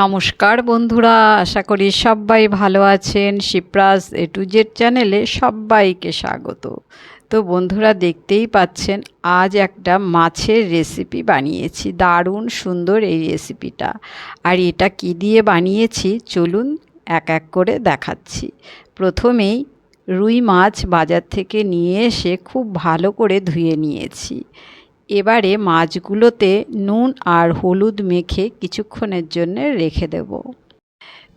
নমস্কার বন্ধুরা, আশা করি সবাই ভালো আছেন। শিপ্রাস এ টু জেড চ্যানেলে সবাইকে স্বাগত। তো বন্ধুরা, দেখতেই পাচ্ছেন, আজ একটা মাছের রেসিপি বানিয়েছি। দারুণ সুন্দর এই রেসিপিটা। আর এটা কি দিয়ে বানিয়েছি, চলুন এক এক করে দেখাচ্ছি। প্রথমেই রুই মাছ বাজার থেকে নিয়ে এসে খুব ভালো করে ধুয়ে নিয়েছি। এবারে মাছগুলোতে নুন আর হলুদ মেখে কিছুক্ষণের জন্য রেখে দেব।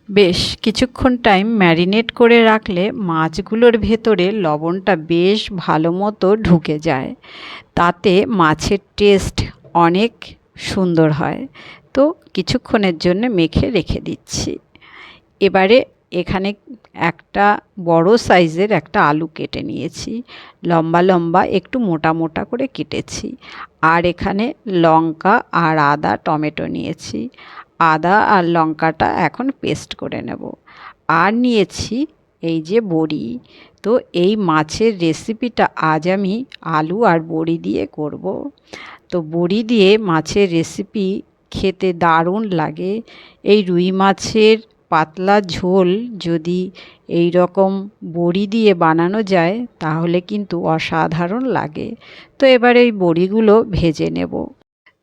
বেশ, কিছুক্ষণ টাইম ম্যারিনেট করে রাখলে মাছগুলোর ভেতরে লবণটা বেশ ভালো মতো ঢুকে যায়। তাতে মাছের টেস্ট অনেক সুন্দর হয়। তো কিছুক্ষণের জন্য মেখে রেখে দিচ্ছি। এবারে এখানে একটা বড় সাইজের একটা আলু কেটে নিয়েছি। লম্বা লম্বা, একটু মোটা মোটা করে কেটেছি। আর এখানে লঙ্কা আর আদা, টমেটো নিয়েছি। আদা আর লঙ্কাটা এখন পেস্ট করে নেব। আর নিয়েছি এই যে বড়ি। তো এই মাছের রেসিপিটা আজ আমি আলু আর বড়ি দিয়ে করব। তো বড়ি দিয়ে মাছের রেসিপি খেতে দারুণ লাগে। এই রুই মাছের পাতলা ঝোল যদি এই রকম বড়ি দিয়ে বানানো যায়, তাহলে কিন্তু অসাধারণ লাগে। তো এবার এই বড়িগুলো ভেজে নেব।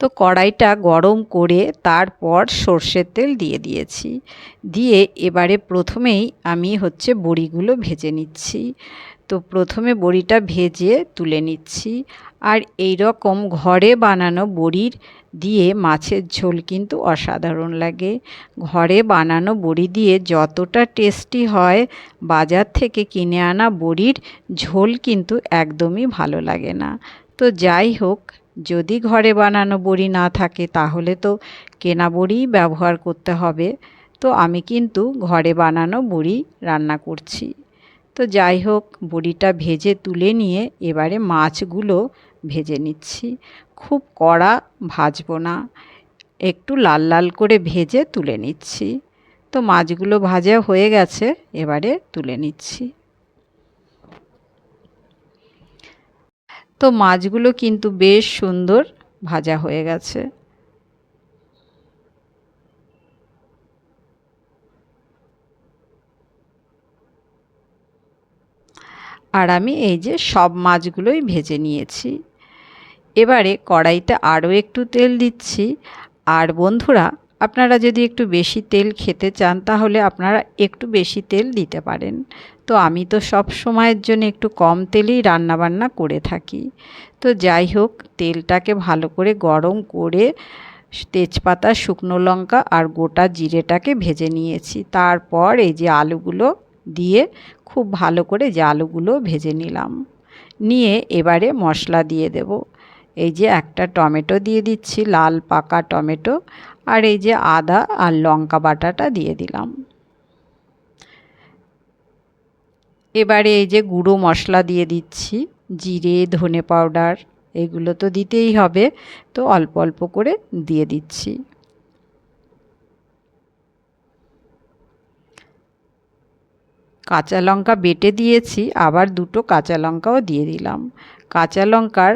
তো কড়াইটা গরম করে তারপর সর্ষের তেল দিয়ে দিয়েছি। দিয়ে এবারে প্রথমেই আমি হচ্ছে বড়িগুলো ভেজে নিচ্ছি। তো প্রথমে বড়িটা ভেজে তুলে নিচ্ছি। আর এই রকম ঘরে বানানো বড়ির দিয়ে মাছের ঝোল কিন্তু অসাধারণ লাগে। ঘরে বানানো বড়ি দিয়ে যতটা টেস্টি হয়, বাজার থেকে কিনে আনা বড়ির ঝোল কিন্তু একদমই ভালো লাগে না। তো যাই হোক, যদি ঘরে বানানো বড়ি না থাকে তাহলে তো কেনা বড়িই ব্যবহার করতে হবে। তো আমি কিন্তু ঘরে বানানো বড়ি রান্না করছি। তো যাই হোক, বড়িটা ভেজে তুলে নিয়ে এবারে মাছগুলো ভেজে নিচ্ছি। খুব কড়া, ভাজবো না। একটু লাল লাল করে ভেজে তুলে নিচ্ছি। তো মাছগুলো ভাজা হয়ে গেছে, এবারে তুলে নিচ্ছি। তো মাছগুলো কিন্তু বেশ সুন্দর ভাজা হয়ে গেছে। আর আমি এই যে সব মাছগুলোই ভেজে নিয়েছি। এবারে কড়াইতে আরও একটু তেল দিচ্ছি। আর বন্ধুরা, আপনারা যদি একটু বেশি তেল খেতে চান, তাহলে আপনারা একটু বেশি তেল দিতে পারেন। তো আমি তো সব সময়ের জন্য একটু কম তেলেই রান্নাবান্না করে থাকি। তো যাই হোক, তেলটাকে ভালো করে গরম করে তেজপাতা, শুকনো লঙ্কা আর গোটা জিরেটাকে ভেজে নিয়েছি। তারপর এই যে আলুগুলো দিয়ে খুব ভালো করে যে আলুগুলো ভেজে নিলাম। নিয়ে এবারে মশলা দিয়ে দেব। এই যে একটা টমেটো দিয়ে দিচ্ছি, লাল পাকা টমেটো, আর এই যে আদা আর লঙ্কা বাটাটা দিয়ে দিলাম। এবারে এই যে গুঁড়ো মশলা দিয়ে দিচ্ছি, জিরে, ধনে পাউডার, এগুলো তো দিতেই হবে। তো অল্প অল্প করে দিয়ে দিচ্ছি। কাঁচা লঙ্কা বেটে দিয়েছি, আবার দুটো কাঁচা লঙ্কাও দিয়ে দিলাম। কাঁচা লঙ্কার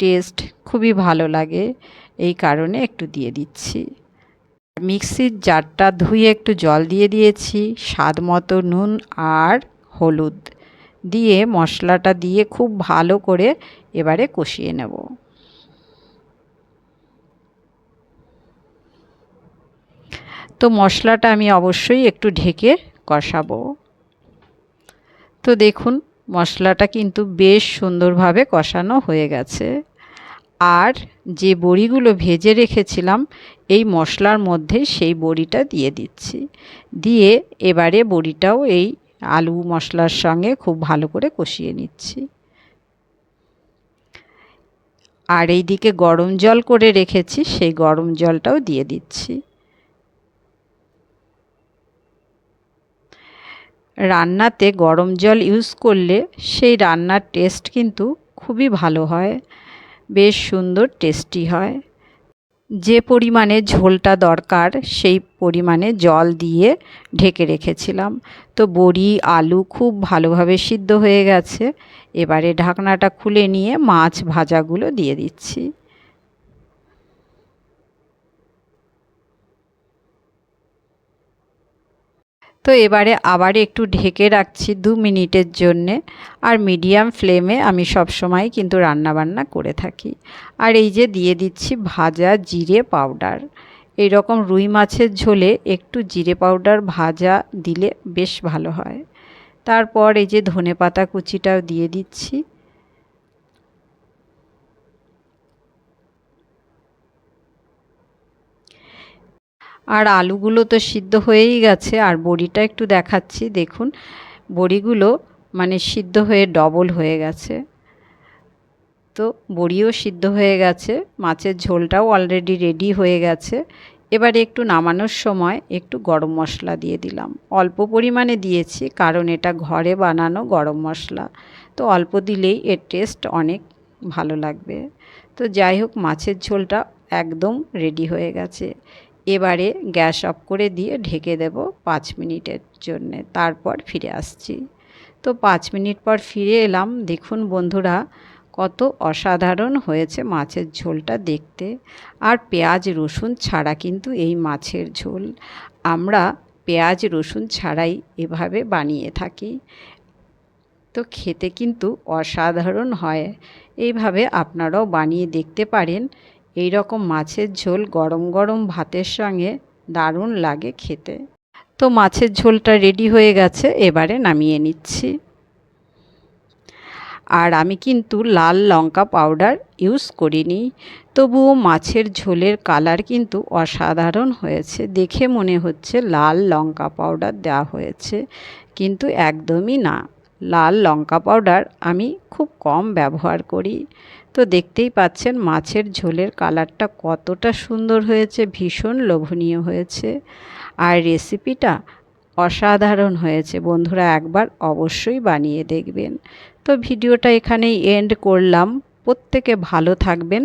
টেস্ট খুবই ভালো লাগে, এই কারণে একটু দিয়ে দিচ্ছি। মিক্সির জারটা ধুয়ে একটু জল দিয়ে দিয়েছি, স্বাদ মতো নুন আর হলুদ দিয়ে মশলাটা দিয়ে খুব ভালো করে এবারে কষিয়ে নেব। তো মশলাটা আমি অবশ্যই একটু ঢেকে কষাবো। তো দেখুন, মশলাটা কিন্তু বেশ সুন্দরভাবে কষানো হয়ে গেছে। আর যে বড়িগুলো ভেজে রেখেছিলাম, এই মশলার মধ্যে সেই বড়িটা দিয়ে দিচ্ছি। দিয়ে এবারে বড়িটাও এই আলু মশলার সঙ্গে খুব ভালো করে কষিয়ে নিচ্ছি। আর এই দিকে গরম জল করে রেখেছি, সেই গরম জলটাও দিয়ে দিচ্ছি। রান্নাতে গরম জল ইউজ করলে সেই রান্নার টেস্ট কিন্তু খুবই ভালো হয়, বেশ সুন্দর টেস্টি হয়। যে পরিমাণে ঝোলটা দরকার, সেই পরিমাণে জল দিয়ে ঢেকে রেখেছিলাম। তো বড়ি, আলু খুব ভালোভাবে সিদ্ধ হয়ে গেছে। এবারে ঢাকনাটা খুলে নিয়ে মাছ ভাজাগুলো দিয়ে দিচ্ছি। তো এবারে আবার একটু ঢেকে রাখছি দু মিনিটের জন্যে। আর মিডিয়াম ফ্লেমে আমি সব সময় কিন্তু রান্নাবান্না করে থাকি। আর এই যে দিয়ে দিচ্ছি ভাজা জিরে পাউডার। এই রকম রুই মাছের ঝোলে একটু জিরে পাউডার ভাজা দিলে বেশ ভালো হয়। তারপর এই যে ধনে পাতা কুচিটাও দিয়ে দিচ্ছি। আর আলুগুলো তো সিদ্ধ হয়েই গেছে, আর বড়িটা একটু দেখাচ্ছি, দেখুন। বড়িগুলো মানে সিদ্ধ হয়ে ডবল হয়ে গেছে। তো বড়িও সিদ্ধ হয়ে গেছে, মাছের ঝোলটাও অলরেডি রেডি হয়ে গেছে। এবারে একটু নামানোর সময় একটু গরম মশলা দিয়ে দিলাম। অল্প পরিমাণে দিয়েছি, কারণ এটা ঘরে বানানো গরম মশলা। তো অল্প দিলেই এর টেস্ট অনেক ভালো লাগবে। তো যাই হোক, মাছের ঝোলটা একদম রেডি হয়ে গেছে। এবারে গ্যাস অফ করে দিয়ে ঢেকে দেব পাঁচ মিনিটের জন্যে, তারপর ফিরে আসছি। তো পাঁচ মিনিট পর ফিরে এলাম, দেখুন বন্ধুরা কত অসাধারণ হয়েছে মাছের ঝোলটা দেখতে। আর পেঁয়াজ, রসুন ছাড়া কিন্তু এই মাছের ঝোল আমরা পেঁয়াজ, রসুন ছাড়াই এভাবে বানিয়ে থাকি। তো খেতে কিন্তু অসাধারণ হয়। এইভাবে আপনারাও বানিয়ে দেখতে পারেন। এই রকম মাছের ঝোল গরম গরম ভাতের সঙ্গে দারুণ লাগে খেতে। তো মাছের ঝোলটা রেডি হয়ে গেছে, এবারে নামিয়ে নিচ্ছি। আর আমি কিন্তু লাল লঙ্কা পাউডার ইউজ করিনি। তবুও মাছের ঝোলের কালার কিন্তু অসাধারণ হয়েছে। দেখে মনে হচ্ছে লাল লঙ্কা পাউডার দেওয়া হয়েছে। কিন্তু একদমই না। লাল লঙ্কা পাউডার আমি খুব কম ব্যবহার করি। তো দেখতেই পাচ্ছেন মাছের ঝোলের কালারটা কতটা সুন্দর হয়েছে, ভীষণ লোভনীয় হয়েছে। আর রেসিপিটা অসাধারণ হয়েছে বন্ধুরা, একবার অবশ্যই বানিয়ে দেখবেন। তো ভিডিওটা এখানেই এন্ড করলাম। প্রত্যেকে ভালো থাকবেন।